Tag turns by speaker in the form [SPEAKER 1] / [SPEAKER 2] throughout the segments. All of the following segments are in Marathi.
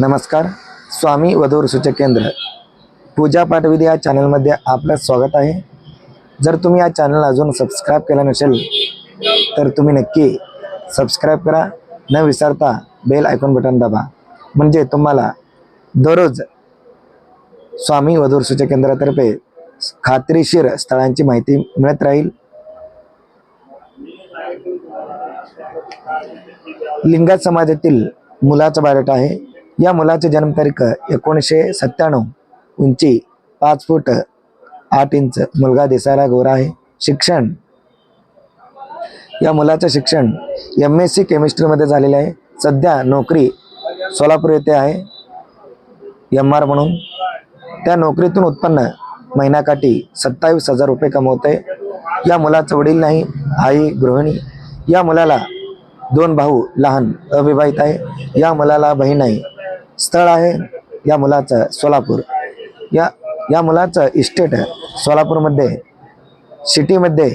[SPEAKER 1] नमस्कार स्वामी वधूर सूचक केंद्र. पूजा पाठविधी या चॅनलमध्ये आपलं स्वागत आहे. जर तुम्ही या चॅनल अजून सबस्क्राईब केलं नसेल तर तुम्ही नक्की सबस्क्राईब करा. न विसरता बेल आयकॉन बटन दाबा. म्हणजे तुम्हाला दररोज स्वामी वधूर सूचक केंद्रातर्फे खात्रीशीर स्थळांची माहिती मिळत राहील. लिंगायत समाजातील मुलाचा बायोडाटा आहे. या मुलाची जन्मतारीख एकोणीसशे सत्त्याण्णव उंची पाच फूट आठ इंच मुलगा दिसायला गोरा आहे. शिक्षण. या मुलाचं शिक्षण एम एस सी केमिस्ट्रीमध्ये झालेले आहे. सध्या नोकरी सोलापूर येथे आहे. एम आर म्हणून. त्या नोकरीतून उत्पन्न महिन्याकाठी सत्तावीस हजार रुपये कमवते या मुलाचं वडील नाही आई गृहिणी. या मुलाला दोन भाऊ लहान अविवाहित आहे. या मुलाला बहीण आहे. स्थळ आहे या मुलाचं सोलापूर. या या मुलाचं इस्टेट सोलापूरमध्ये सिटीमध्ये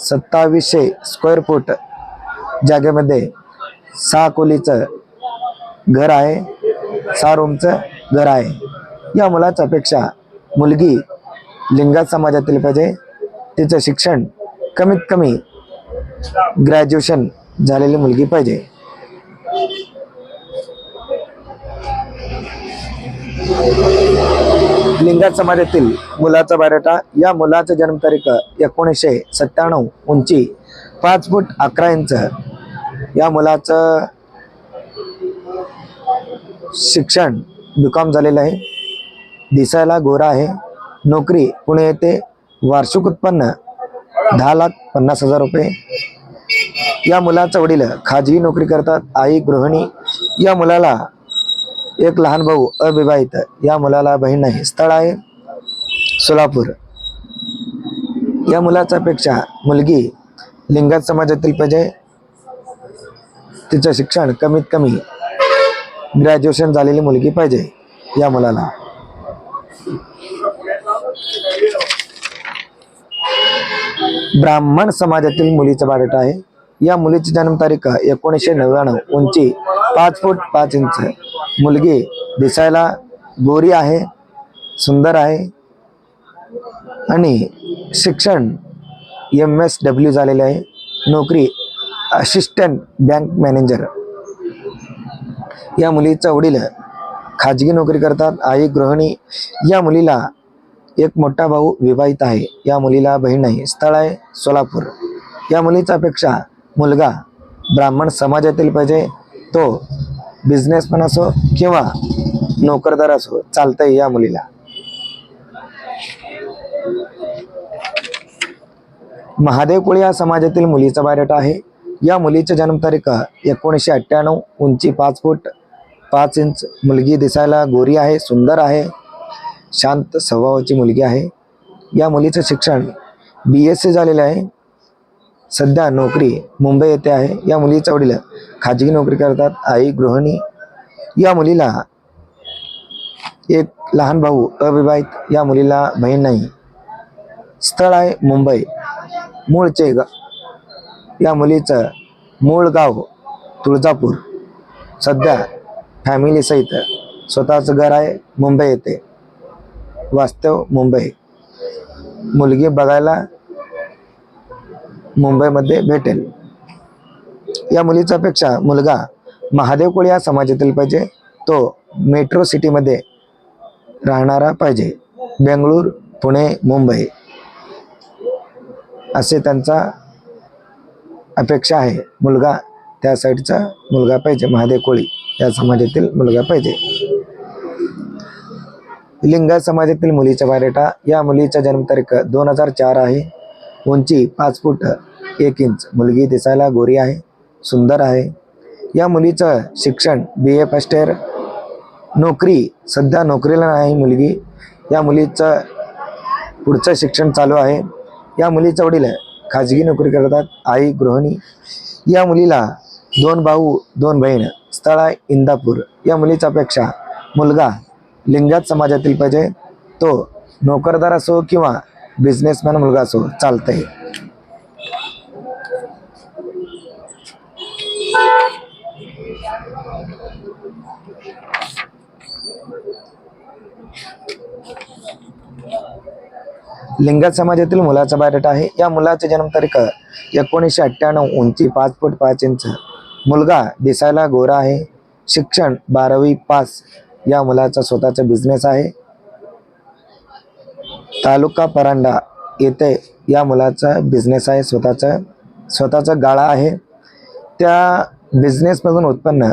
[SPEAKER 1] सत्तावीसशे स्क्वेअर फूट जागेमध्ये सहा खोलीचं घर आहे सहा रूमचं घर आहे. या मुलाच्या अपेक्षा मुलगी लिंगात समाजातील पाहिजे. तिचं शिक्षण कमीत कमी ग्रॅज्युएशन झालेली मुलगी पाहिजे. लिंगात समाजातील मुलाचा बायोडाटा या मुलाचं जन्मतारीख एकोणीसशे सत्त्याण्णव उंची पाच फूट अकरा इंच. या मुलाचं शिक्षण दुकाम झालेलं आहे. दिसायला गोरा आहे. नोकरी पुणे येथे वार्षिक उत्पन्न दहा लाख पन्नास हजार रुपये. या मुलाचं वडील खाजगी नोकरी करतात. आई गृहिणी या मुलाला एक लहान भाऊ अविवाहित या मुलाला बहीण नाही. स्थळ आहे सोलापूर. या मुलाचा पेक्षा मुलगी लिंगात समाजातील पाहिजे तिचं शिक्षण कमीत कमी ग्रॅज्युएशन झालेली मुलगी पाहिजे या मुलाला. ब्राह्मण समाजातील मुलीचा बायोडाटा आहे. या मुलीची जन्मतारीख एकोणीसशे नव्याण्णव उंची पाच फूट पाच इंच मुलगी दिसायला गोरी आहे सुंदर आहे. आणि शिक्षण एम एस डब्ल्यू झालेले आहे. नोकरी असिस्टंट बँक मॅनेजर या मुलीचा वडील खाजगी नोकरी करतात. आई गृहिणी या मुलीला एक मोठा भाऊ विवाहित आहे. या मुलीला बहीण आहे स्थळ आहे सोलापूर. या मुलीचा अपेक्षा मुलगा ब्राह्मण समाजातील पाहिजे. तो बिझनेसमॅन असो किंवा नोकरदार असो चालतंय या मुलीला. महादेव कोळी या समाजातील मुलीचा बायोडेटा आहे. या मुलीची जन्मतारीख एकोणीसशे अठ्ठ्याण्णव उंची पाच फूट पाच इंच मुलगी दिसायला गोरी आहे सुंदर आहे शांत स्वभावाची मुलगी आहे. या मुलीचं शिक्षण बी एस सी झालेलं आहे. सध्या नोकरी मुंबई येथे आहे. या मुलीच्या वडील खाजगी नोकरी करतात आई गृहिणी. या मुलीला एक लहान भाऊ अविवाहित या मुलीला बहीण नाही. स्थळ आहे मुंबई. मूळचे ग या मुलीचं मूळ गाव तुळजापूर. सध्या फॅमिली सहित स्वतःचं घर आहे मुंबई येथे वास्तव मुंबई. मुलगी बघायला मुंबईमध्ये भेटेल. या मुलीचा पेक्षा मुलगा महादेव कोळी या समाजातील पाहिजे तो मेट्रो सिटीमध्ये राहणारा पाहिजे. बेंगळूर पुणे मुंबई. असे त्यांचा अपेक्षा आहे. मुलगा त्या साईडचा मुलगा पाहिजे महादेव कोळी या समाजातील मुलगा पाहिजे. लिंग समाजातील मुलीचा बायोडाटा या मुलीचा जन्मतारीख दोन हजार चार आहे. उंची पाच फूट एक इंच. मुलगी दिसायला गोरी आहे. सुंदर आहे. या मुलीचं शिक्षण बी ए फर्स्ट इयर नोकरी सध्या नोकरीला नाही मुलगी. या मुलीचं पुढचं शिक्षण चालू आहे. या मुलीचं वडील खाजगी नोकरी करतात आई गृहिणी. या मुलीला दोन भाऊ दोन बहीण. स्थळ आहे इंदापूर. या मुलीच्या अपेक्षा मुलगा लिंगात समाजातील पाहिजे. तो नोकरदार असो किंवा बिझनेसमॅन मुलगा असो चालतंय. लिंगायत समाजातील मुलाचा बायोडेटा आहे. या मुलाची जन्मतारीख एकोणीसशे अठ्ठ्याण्णव उंची पाच फूट पाच इंच. मुलगा दिसायला गोरा आहे. शिक्षण बारावी पास या मुलाचा स्वतःचा बिझनेस आहे. तालुका परांडा येथे या मुलाचा बिझनेस आहे. स्वतःचा स्वतःचा गाळा आहे. त्या बिझनेसमधून उत्पन्न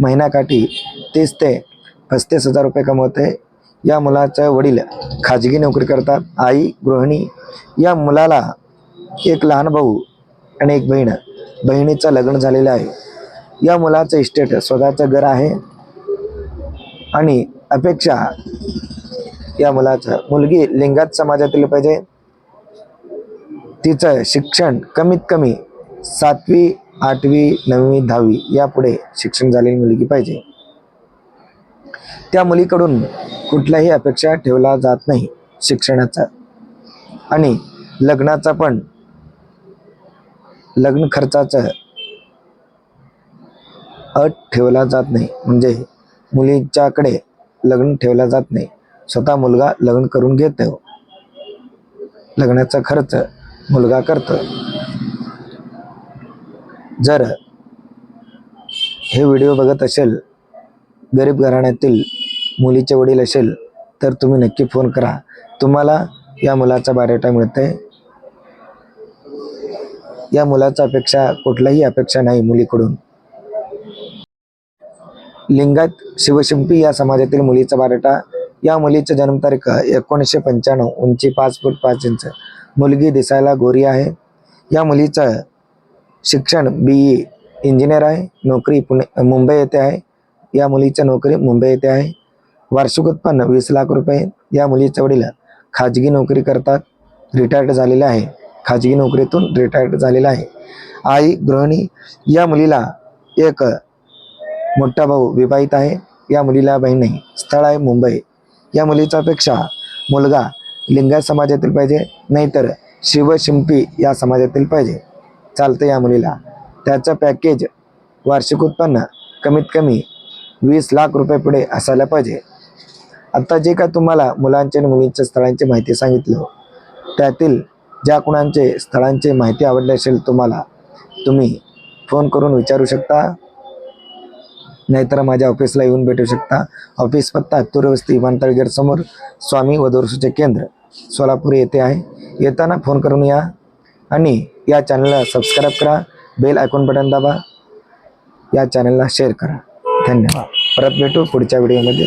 [SPEAKER 1] महिन्याकाठी तीस ते पस्तीस हजार रुपये कमवते. या मुलाचे वडील खाजगी नोकरी करतात. आई गृहिणी या मुलाला एक लहान भाऊ आणि एक बहीण बहिणीचं लग्न झालेलं आहे. या मुलाचं इस्टेट स्वतःचं घर आहे आणि अपेक्षा या मुलाचं मुलगी लिंगात समाजातील पाहिजे. तिचं शिक्षण कमीत कमी सातवी आठवी नववी दहावी यापुढे शिक्षण झालेली मुलगी पाहिजे. त्या मुलीकडून कुठल्याही अपेक्षा ठेवला जात नाही शिक्षणाचा. आणि लग्नाचा पण लग्न खर्चाचं अट ठेवला जात नाही. म्हणजे मुलीच्याकडे लग्न ठेवला जात नाही. स्वतः मुलगा लग्न करून घेतो. लग्नाचा खर्च मुलगा करतो. जर हे व्हिडिओ बघत असेल गरीब घराण्यातील मुलीचे वडील असेल तर तुम्ही नक्की फोन करा. तुम्हाला या मुलाचा बायोडेटा आहे या मुलाचा अपेक्षा कुठलाही अपेक्षा नाही मुलीकडून. लिंगात शिवशिंपी या समाजातील मुलीचा बायोडेटा या मुलीची जन्मतारीख एकोणीसशे पंच्याण्णव उंची पाच फूट पाच इंच. मुलगी दिसायला गोरी आहे. या मुलीचं शिक्षण बी ई इंजिनियर आहे. नोकरी पुणे मुंबई येथे आहे. या मुलीची नोकरी मुंबई येथे आहे. वार्षिक उत्पन्न वीस लाख रुपये या मुलीचे वडील खाजगी नोकरी करतात रिटायर्ड झालेले आहे. खाजगी नोकरीतून रिटायर्ड झालेला आहे. आई गृहिणी या मुलीला एक मोठा भाऊ विवाहित आहे. या मुलीला बहीण नाही. स्थळ आहे मुंबई. या मुलीच्या अपेक्षा मुलगा लिंगायत समाजातील पाहिजे नाहीतर शिवशिंपी या समाजातील पाहिजे. चालतं या मुलीला. त्याचं पॅकेज वार्षिक उत्पन्न कमीत कमी वीस लाख रुपये पुढे असायला पाहिजे. आता जे काय तुम्हाला मुलांचे आणि मुलींच्या स्थळांची माहिती सांगितलं त्यातील ज्या कुणांचे स्थळांची माहिती आवडली असेल तुम्हाला तुम्ही फोन करून विचारू शकता. नाहीतर माझ्या ऑफिसला येऊन भेटू शकता. ऑफिस पत्ता तुरवस्ती विमानतळ गेटसमोर स्वामी वधोरसूचे केंद्र सोलापूर येथे आहे. येताना फोन करून या आणि या चॅनलला सबस्क्राईब करा. बेल आयकॉन बटन दाबा. या चॅनलला शेअर करा. धन्यवाद. परत भेटू पुढच्या व्हिडिओमध्ये